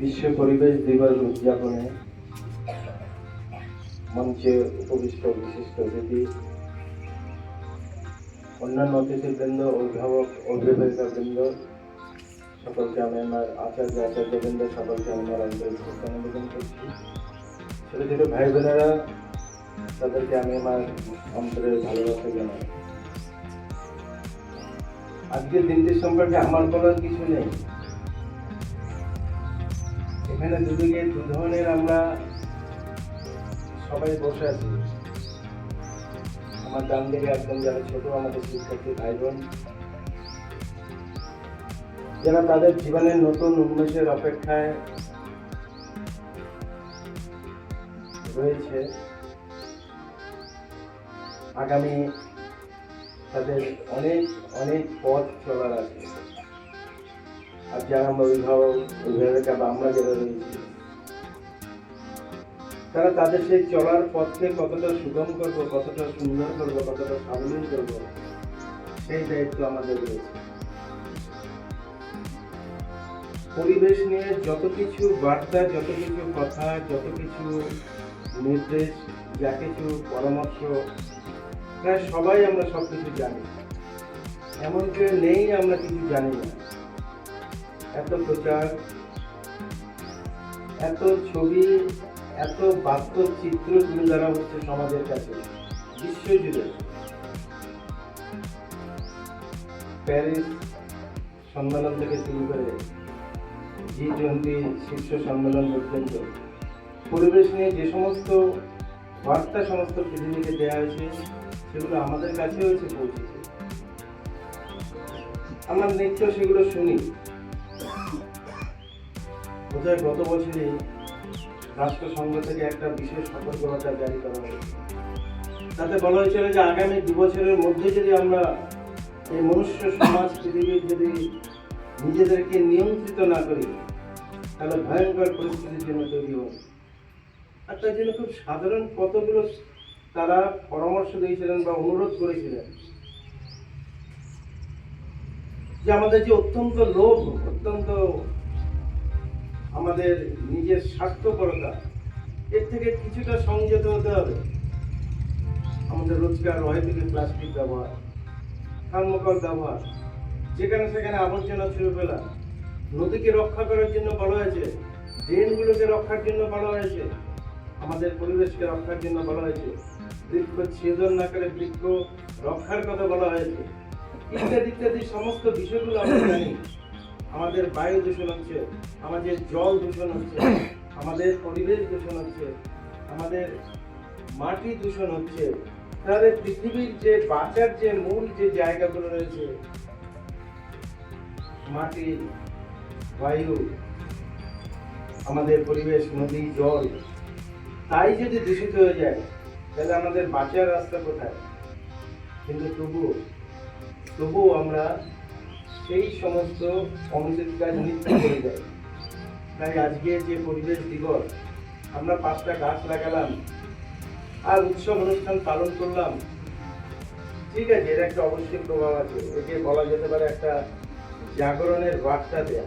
বিশ্ব পরিবেশ দিবস উদযাপনে মঞ্চে উপবিষ্ট বিশিষ্ট অতিথি, অন্যান্য অতিথিবৃন্দ অভিভাবক অভিভাবিকাবৃন্দ, সকলকে আমি আমার আচার্য, আচার্যবৃন্দ, সকলকে আমি আমার আন্তরিক শ্রদ্ধা নিবেদন করছি। ছোটো ছোটো ভাই বোনেরা তাদেরকে আমি আমার অন্তরের ভালোবাসা জানাই। আজকের দিনটির সম্পর্কে আমার বলার কিছু নেই। এখানে দুদিকে দু ধরনের আমরা সবাই বসে আছি। আমার ডান দিকে একদম যারা ছোট, আমাদের শিক্ষার্থী ভাই বোন। যারা তাদের জীবনের নতুন উন্মেষের অপেক্ষায় রয়েছে। আগামী তাদের অনেক অনেক পথ চলার আছে। আর যারা আমরা অভিভাবক বা আমরা যারা রয়েছি, তারা তাদের সেই চলার পথকে কতটা সুগম করব, কতটা সুন্দর করব, কতটা সাবলীল করব, সেই দায়িত্ব আমাদের রয়েছে। পরিবেশ নিয়ে যত কিছু বার্তা, যত কিছু কথা, যত কিছু নির্দেশ, যা কিছু পরামর্শ প্রায় সবাই আমরা সব কিছু জানি। এমন কেউ নেই আমরা কিছু জানি না। এত প্রচার, এত ছবি, এত বাস্তব চিত্র তুলে ধরা হচ্ছে সমাজের কাছে বিশ্বজুড়ে প্যারিস সম্মেলন থেকে শুরু করে জি টোয়েন্টি শীর্ষ সম্মেলন পর্যন্ত, পরিবেশ নিয়ে যে সমস্ত বার্তা সমস্ত পৃথিবীকে দেওয়া হয়েছে সেগুলো আমাদের কাছেও এসে পৌঁছেছে। আমরা নিত্য সেগুলো শুনি। বোধহয় গত বছরই রাষ্ট্রসংঘ থেকে একটা বিশেষ সতর্কবার্তা জারি করা হয়েছে। তাতে বলা হয়েছিল যে আগামী দু বছরের মধ্যে যদি আমরা এই মনুষ্য সমাজ পৃথিবীর যদি নিজেদেরকে নিয়ন্ত্রিত না করি, তাহলে ভয়ঙ্কর পরিস্থিতির জন্য তৈরি হবে। আর তার জন্য খুব সাধারণ কতগুলো তারা পরামর্শ দিয়েছিলেন বা অনুরোধ করেছিলেন যে আমাদের যে অত্যন্ত লোভ, অত্যন্ত আমাদের নিজের স্বার্থপরতা, এর থেকে কিছুটা সংযত হতে হবে। আমাদের রোজকার অহেতুকে প্লাস্টিক ব্যবহার, থার্মোকল ব্যবহার, যেখানে সেখানে আবর্জনা ছুঁড়ে ফেলা, নদীকে রক্ষা করার জন্য বলা হয়েছে, ড্রেনগুলোকে রক্ষার জন্য বলা হয়েছে, আমাদের পরিবেশকে রক্ষার জন্য বলা হয়েছে। বৃক্ষ ছেদন না করে বৃক্ষ রক্ষার কথা বলা হয়েছে। ইত্যাদি ইত্যাদি সমস্ত বিষয়গুলো আমরা জানি। আমাদের বায়ু দূষণ হচ্ছে, আমাদের জল দূষণ হচ্ছে, আমাদের পরিবেশ দূষণ হচ্ছে, আমাদের মাটি দূষণ হচ্ছে। তাহলে পৃথিবীর যে বাঁচার যে মূল যে জায়গাগুলো রয়েছে, মাটি, বায়ু, আমাদের পরিবেশ, নদী, জল, তাই যদি দূষিত হয়ে যায় তাহলে আমাদের বাঁচার রাস্তা কোথায়? কিন্তু তবুও তবুও আমরা সেই সমস্ত অনুচিত কাজ নিত্য করে যাই। তাই আজকে যে পরিবেশ দিবস, আমরা পাঁচটা গাছ লাগালাম, আর উৎসব অনুষ্ঠান পালন করলাম। ঠিক আছে, এর একটা অবশ্যই প্রভাব আছে। একে বলা যেতে পারে একটা জাগরণের বার্তা দেয়া।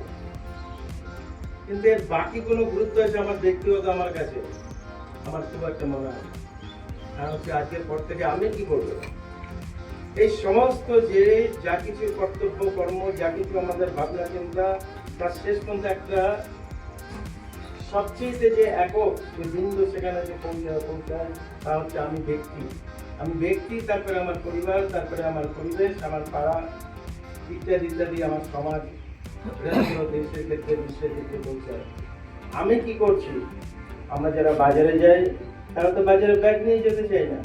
কিন্তু এর বাকি কোনো গুরুত্ব আছে আমার ব্যক্তিগত, আমার কাছে? আমার খুব একটা মনে হয় হচ্ছে আজকের পর থেকে আমি কি করব এই সমস্ত যে যা কিছু কর্তব্য, কর্ম, যা কিছু আমাদের ভাবনা চিন্তা, তার শেষ পর্যন্ত একটা সবচেয়ে যে একক যে বিন্দু সেখানে যে পৌঁছায় পৌঁছায়, তা হচ্ছে আমি ব্যক্তি। আমি ব্যক্তি, তারপরে আমার পরিবার, তারপরে আমার পরিবেশ, আমার পাড়া, ইত্যাদি ইত্যাদি, আমার সমাজ দেশের ক্ষেত্রে, বিশ্বের ক্ষেত্রে পৌঁছায়। আমি কি করছি? আমরা যারা বাজারে যাই তারা তো বাজারে ব্যাগ নিয়ে যেতে চাই না।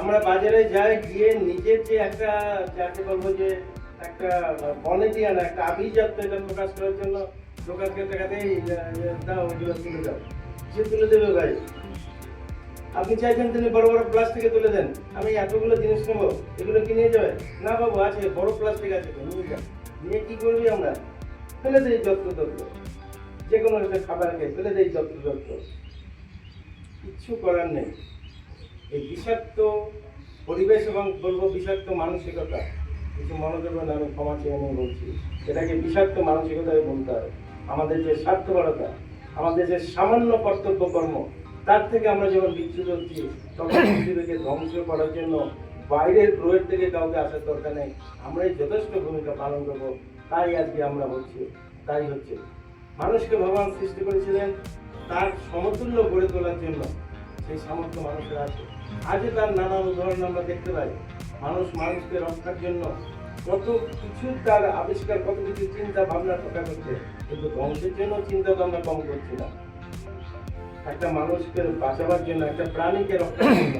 আমরা বাজারে যাই, গিয়ে নিজের যে একটা যাকে বলব যে একটা বনেটিয়ান একটা আভিজাত্য এটা প্রকাশ করার জন্য দোকানকে টাকা দেয় দাও তুলে দেবে। ভাই। আপনি চাইছেন তিনি বড় বড় প্লাস্টিকে তুলে দেন। আমি এতগুলো জিনিস নেব, এগুলো কি নিয়ে যাবে? না বাবু, আছে, বড় প্লাস্টিক আছে তো, নিয়ে যান নিয়ে কি করবি আমরা? ফেলে দেই যত্র তত্র যে কোনো একটা খাবার খেয়ে ফেলে দেই যত্র তত্র কিচ্ছু করার নেই। এই বিষাক্ত পরিবেশ এবং বলব বিষাক্ত মানসিকতা, কিছু মনে করবেন আমি ক্ষমা চেয়ে নিয়ে বলছি। এটাকে বিষাক্ত মানসিকতায় বলতে হয়। আমাদের যে স্বার্থপরতা, আমাদের যে সামান্য কর্তব্য কর্ম, তার থেকে আমরা যখন বিচ্ছুত হচ্ছি, তখন পৃথিবীকে ধ্বংস করার জন্য বাইরের গ্রহের থেকে কাউকে আসার দরকার নেই। আমরাই যথেষ্ট ভূমিকা পালন করব। তাই আজকে আমরা হচ্ছি, তাই হচ্ছে। মানুষকে ভগবান সৃষ্টি করেছিলেন তার সমতুল্য গড়ে তোলার জন্য সেই সামর্থ্য মানুষের আছে। আজও তার নানা উদাহরণ আমরা দেখতে পাই। মানুষ মানুষকে রক্ষার জন্য কত কিছু তার আবিষ্কার, কত কিছু চিন্তা ভাবনা প্রকাশ করছে কিন্তু ধ্বংসের জন্য চিন্তা তো আমরা কম করছি না। একটা মানুষকে বাঁচাবার জন্য, একটা প্রাণীকে রক্ষার জন্য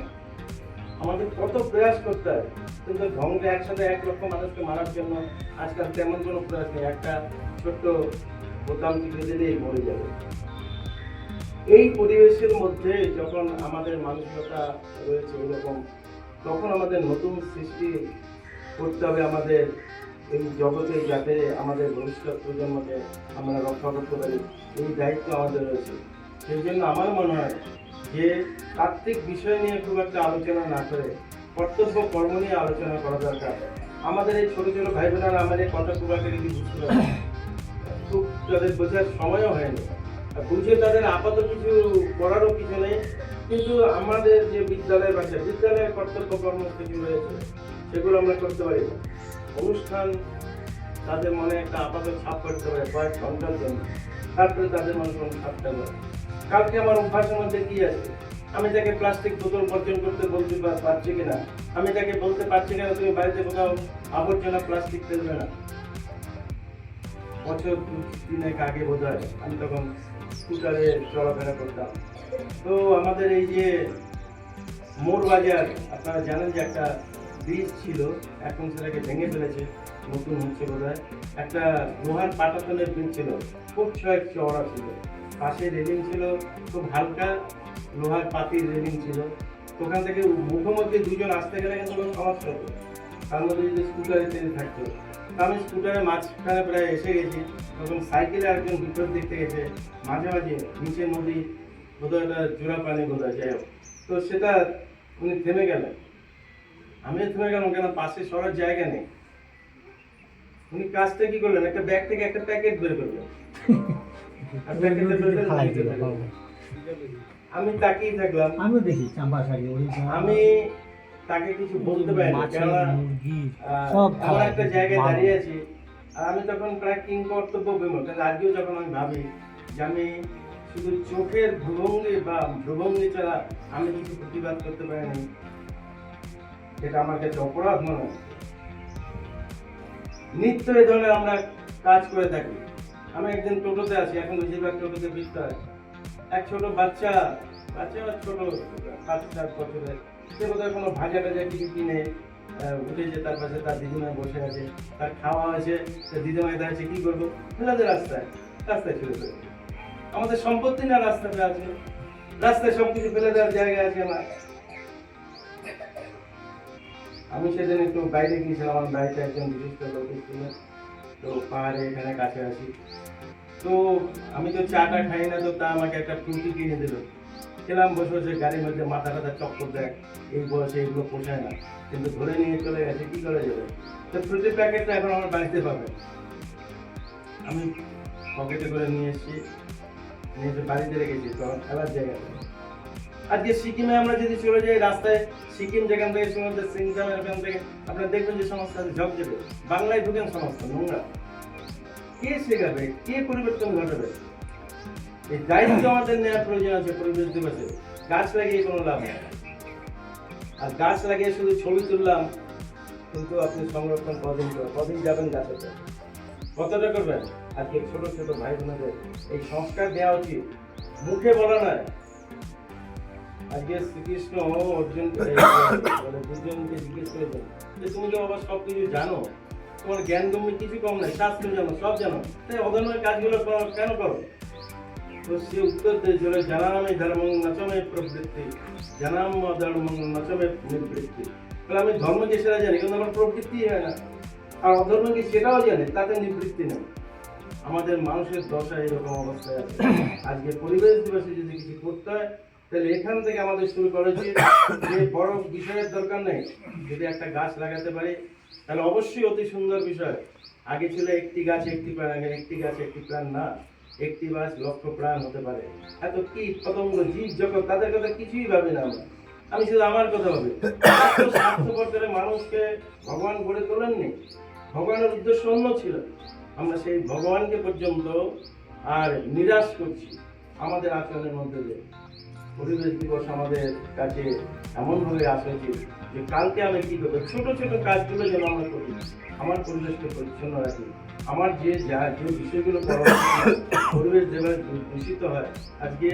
আমাদের কত প্রয়াস করতে হয়। কিন্তু ধ্বংসে একসাথে এক লক্ষ মানুষকে মারার জন্য আজকাল তেমন কোনো প্রয়াস নেই। একটা ছোট্ট বোতাম টিপে দিলেই মরে যাবে। এই পরিবেশের মধ্যে যখন আমাদের মানসিকতা রয়েছে এরকম, তখন আমাদের নতুন সৃষ্টি করতে হবে আমাদের এই জগতে যাতে আমাদের ভবিষ্যৎ প্রজন্মকে আমরা রক্ষা করতে পারি। এই দায়িত্ব আমাদের রয়েছে। সেই জন্য আমার মনে হয় যে তাত্ত্বিক বিষয় নিয়ে খুব একটা আলোচনা না করে, কর্তব্য কর্ম নিয়ে আলোচনা করা দরকার। আমাদের এই ছোটো ছোটো ভাই বোনেরা আমাদের কথা খুব একটা বুঝতে পারে। খুব তাদের বোঝার সময়ও হয়নি। বুঝে তাদের আপাতত কিছু করারও কিছু নেই। কিন্তু আমাদের যে বিদ্যালয়ের বাচ্চা, বিদ্যালয়ের কর্তব্য কর্ম কিছু রয়েছে, সেগুলো আমরা করতে পারি না। অনুষ্ঠান তাদের মনে একটা আপাতত ছাপ করতে পারে কয়েক ঘণ্টার জন্য। তারপরে তাদের মনে কোনো ছাপটা করে কালকে আমার অভ্যাসের মধ্যে কি আছে? আমি তাকে প্লাস্টিক বোতল বর্জন করতে বলতে পারছি কিনা? আমি তাকে বলতে পারছি কিনা? তুমি বাড়িতে কোথাও আবর্জনা প্লাস্টিক ফেলবে না। বছর দু- তিনেক আগে বোধ আমি তখন স্কুটারে চলাফেরা করতাম। তো আমাদের এই যে মোর বাজার, আপনারা জানেন যে একটা ব্রিজ ছিল এখন সেটাকে ভেঙে ফেলেছে, নতুন হচ্ছে বোধ হয় একটা লোহার পাটাতনের ব্রিজ ছিল, খুব ছয় চওড়া ছিল। পাশে রেলিং ছিল, খুব হালকা লোহার পাতির রেলিং ছিল। ওখান থেকে মুখোমুখি দুজন আসতে গেলে কিন্তু কোনো সমস্যা হতো তার মধ্যে যদি স্কুটারে থাকতো আমি স্কুটারে মাঝখানে প্রায় এসে গেছি তখন সাইকেলে একজন ভিতর থেকে এসে মাঝে মাঝে নিচে নদী বোধহয় একটা জোড়া পানি হয় যাই হোক। তো সেটা উনি থেমে গেলেন। আমিও থেমে গেলাম কেন পাশে সরার জায়গা নেই। উনি কাজটা কি করলেন? একটা ব্যাগ থেকে একটা প্যাকেট বের করলেন। আমি তাকিয়ে থাকলাম। আমিও দেখি শাড়ি আমি তাকে কিছু বলতে পারি না কেননা খাওয়া একটা জায়গায় দাঁড়িয়ে আছি আর আমি তখন প্রায় কিং কর্তব্য কিন্তু আজকেও যখন আমি ভাবি যে আমি শুধু চোখের ভ্রুভঙ্গি বা ভ্রুভঙ্গি ছাড়া আমি কিছু প্রতিবাদ করতে পারিনি এটা আমার কাছে অপরাধ মনে হয়। নিত্য এ ধরনের আমরা কাজ করে থাকি। আমি একদিন টোটোতে আছি এখন বেশিরভাগ টোটোতে বিস্তার এক ছোট বাচ্চা বাচ্চা ছোট পাঁচ চার বছরের। সে কোনো ভাজা টাজা কিছু কিনে উঠেছে, তার পাশে তার বসে আছে, তার খাওয়া হয়েছে কি করব? ফেলে রাস্তায় রাস্তায় ছেড়ে দেবে আমাদের সম্পত্তি না রাস্তাতে আছে? রাস্তায় সব কিছু ফেলে দেওয়ার জায়গা আছে আমি সেদিন একটু বাইরে গিয়েছিলাম, আমার বাড়িতে একজন বিশিষ্ট লোক ছিল তো পাহাড়ে এখানে কাছে আছি। তো আমি তো চাটা খাই না, তো তা আমাকে একটা ফ্রুটি কিনে দিল। খেলাম, বসে বসে গাড়ির মধ্যে মাথা টাথা চক্কর দেয় এই বয়সে এগুলো পোষায় না। কিন্তু ধরে নিয়ে চলে গেছে, কি করে যাবে? তো ফ্রুটির প্যাকেটটা এখন আমার বাড়িতে পাবে। আমি পকেটে করে নিয়ে এসেছি। নিয়ে এসে বাড়িতে রেখেছি, তো আমার খেলার জায়গা। আজকে সিকিমে আমরা যদি চলে যাই, রাস্তায় সিকিম যেখান থেকে সমস্ত সিংজামের ওখান থেকে, আপনারা দেখবেন যে সমস্যা ঝক যাবে বাংলায় ঢুকেন সমস্ত নোংরা। কে শেখাবে? কে পরিবর্তন ঘটাবে? এই দায়িত্ব আমাদের নেওয়ার প্রয়োজন আছে, পরিবেশ দিবসে। গাছ লাগিয়ে কোনো লাভ নেই। আর গাছ লাগিয়ে শুধু ছবি তুললাম, কিন্তু আপনি সংরক্ষণ কদিন কদিন যাবেন গাছের? কতটা করবেন? আজকে ছোট ছোট ভাই বোনেদের এই সংস্কার দেওয়া উচিত। মুখে বলা নয়। আজকে শ্রীকৃষ্ণ অর্জুন দুজনকে জিজ্ঞেস করেছেন যে, তুমি তো বাবা সব কিছু জানো। তোমার জ্ঞান কিছু কম নাই, শাস্ত্র জানো, সব জানো। তাই অধর্মের কাজগুলো কেন করো? সে উত্তর দিয়েছিল জানামে ধর্ম নচমে প্রবৃত্তি জানাম নচমে নিবৃত্তি। তাহলে আমি ধর্মকে সেটা জানি, কিন্তু আমার প্রবৃত্তি হয় না। আর অধর্মকে সেটাও জানি, তাতে নিবৃত্তি নেই। আমাদের মানুষের দশা এরকম অবস্থায় আছে। আজকে পরিবেশ দিবসে যদি কিছু করতে হয়, তাহলে এখান থেকে আমাদের শুরু করা যে বড় বিষয়ের দরকার নেই, যদি একটা গাছ লাগাতে পারি, তাহলে অবশ্যই অতি সুন্দর বিষয়। আগে ছিল একটি গাছ, একটি প্রাণ, আগে একটি গাছ, একটি প্রাণ না। একটি গাছ লক্ষ প্রাণ হতে পারে। এত কি পতঙ্গ জীব জগৎ তাদের কথা কিছুই ভাবে না আমি শুধু আমার কথা ভাবি। স্বার্থপর করে মানুষকে ভগবান গড়ে তোলেননি। ভগবানের উদ্দেশ্য অন্য ছিল। আমরা সেই ভগবানকে পর্যন্ত আর নিরাশ করছি আমাদের আচরণের মধ্যে দিয়ে। পরিবেশ দিবস আমাদের কাছে এমনভাবে আসেছে যে কালকে আমি কি করব? ছোট ছোট কাজগুলো যেন আমরা করি। আমার পরিবেশকে পরিচ্ছন্ন রাখি। আমার যে যা যে বিষয়গুলো পরিবেশ যেভাবে দূষিত হয়, আজকে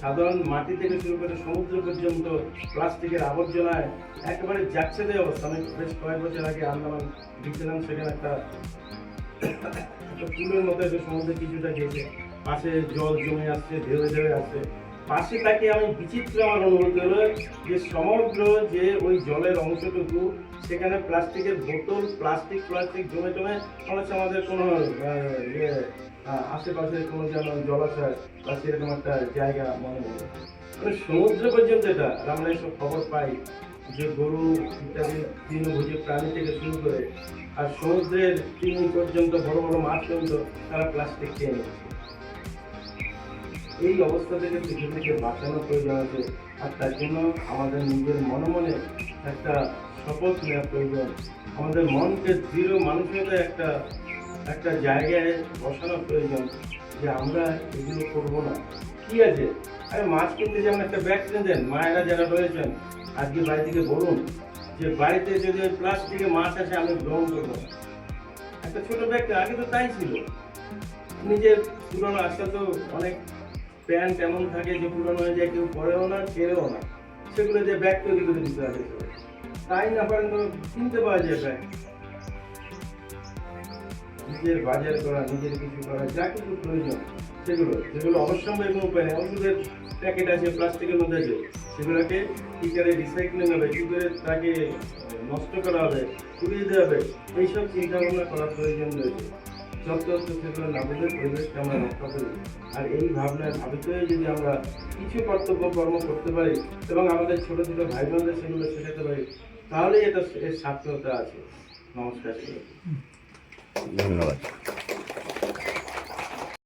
সাধারণ মাটি থেকে শুরু করে সমুদ্র পর্যন্ত প্লাস্টিকের আবর্জনায় একেবারে যাচ্ছে দেওয়া অবস্থা। আমি বেশ কয়েক বছর আগে আন্দামান গিয়েছিলাম সেখানে একটা পুলের মতো একটা সমুদ্রে কিছুটা গেছে পাশে জল জমে আসছে ঢেউে ঢেউে আসছে। পাশে তাকে আমি বিচিত্র আমার অনুভূতি হলো, যে সমগ্র যে ওই জলের অংশটুকু, সেখানে প্লাস্টিকের বোতল, প্লাস্টিক প্লাস্টিক, জমে জমে হচ্ছে আমাদের কোনো ইয়ে আশেপাশে কোনো যেন জলাশয় বা সেরকম একটা জায়গা মনে হয় মানে সমুদ্র পর্যন্ত এটা আমরা এসব খবর পাই যে গরু ইত্যাদি তৃণভোজী প্রাণী থেকে শুরু করে, আর সমুদ্রের তিমি পর্যন্ত বড় বড় মাছ পর্যন্ত তারা প্লাস্টিক খেয়ে নিচ্ছে। এই অবস্থা থেকে কিছু থেকে বাঁচানোর প্রয়োজন আছে আর তার জন্য আমাদের নিজের মনে মনে একটা শপথ নেওয়া প্রয়োজন। আমাদের মনকে দৃঢ় মানসিকতা একটা একটা জায়গায় বসানো প্রয়োজন যে আমরা এগুলো করব না। কি আছে? আরে মাছ কিনতে যেমন একটা ব্যাগ কিনে দেন, মায়েরা যারা রয়েছেন, আজকে বাড়ি থেকে বলুন যে, বাড়িতে যদি ওই প্লাস্টিকে মাছ আসে, আমি গ্রহণ করব একটা ছোট ব্যাগটা, আগে তো তাই ছিল। নিজের পুরনো আজকাল তো অনেক প্যান্ট এমন থাকে যে পুরনো হয়ে যায়, কেউ পরেও না ছেড়েও না। সেগুলো যে ব্যাগ তৈরি করে দিতে হবে। তাই না পারেন কিনতে পাওয়া যায় ব্যাগ নিজের বাজার করা, নিজের কিছু করা, যা কিছু প্রয়োজন, সেগুলো যেগুলো অবশ্যম্ভাবী কোনো উপায় নেই। ওষুধের প্যাকেট আছে প্লাস্টিকের মধ্যে আছে, সেগুলোকে কি করে রিসাইক্লিং হবে, কি করে তাকে নষ্ট করা হবে, পুড়িয়ে দেওয়া হবে, এইসব চিন্তা ভাবনা করার প্রয়োজন রয়েছে। যত সেগুলো না পরিবেশকে আমরা রক্ষা করি। আর এই ভাবনার ভাবিত যদি আমরা কিছু কর্তব্য কর্ম করতে পারি এবং আমাদের ছোট ছোট ভাই বোনদের সেগুলো শেখাতে পারি, তাহলেই এটা এর সার্থকতা আছে। নমস্কার। ধন্যবাদ।